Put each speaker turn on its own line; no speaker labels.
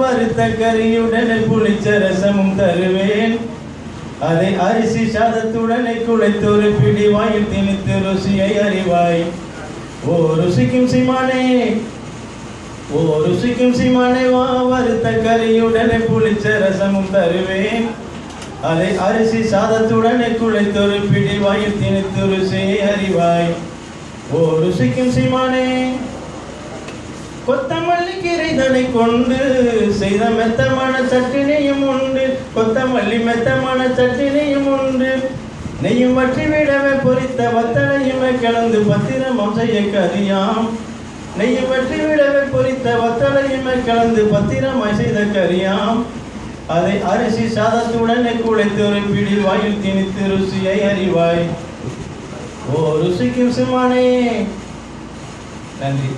வறுத்த கரியுடனே புளிச்ச ரசமும் தருவேன். அதை அரிசி சாதத்துடனே குழைத்தொரு பிடி வாயில் திணித்து ருசியை அறிவாய். ஓ ருசிக்கும் சிமானே ஓ ருசிக்கும் சிமானே வா வறுத்த கரியுடனே புளிச்ச ரசமும் தருவேன். அதை அரிசி சாதத்துடனே குழைத்தொரு பிடி வாயில் திணித்து ருசியை அறிவாய். ஓ ருசிக்கும் சீமானே. கொத்தமல்லி கீரைதனை கொண்டு செய்த மெத்தமான சட்டினியும் உண்டு. கொத்தமல்லி மெத்தமான சட்டினியும் உண்டு. நெய்யும் வற்றி விடவே பொரித்த வத்தலையுமே கலந்து பத்திரமம் செய்ய கரியாம். நெய்யும் வற்றி விடவே பொரித்த வத்தலையுமே கலந்து பத்திரமாய் செய்த கரியாம். அதை அரிசி சாதத்துடனே குழைத்து ஒரு பிடி வாயில் திணித்து ருசியை அறிவாய். ஓ ருசிக்கும் சிமானே நன்றி